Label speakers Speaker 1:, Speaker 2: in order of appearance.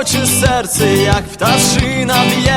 Speaker 1: Хоче серце, як пташина б'є.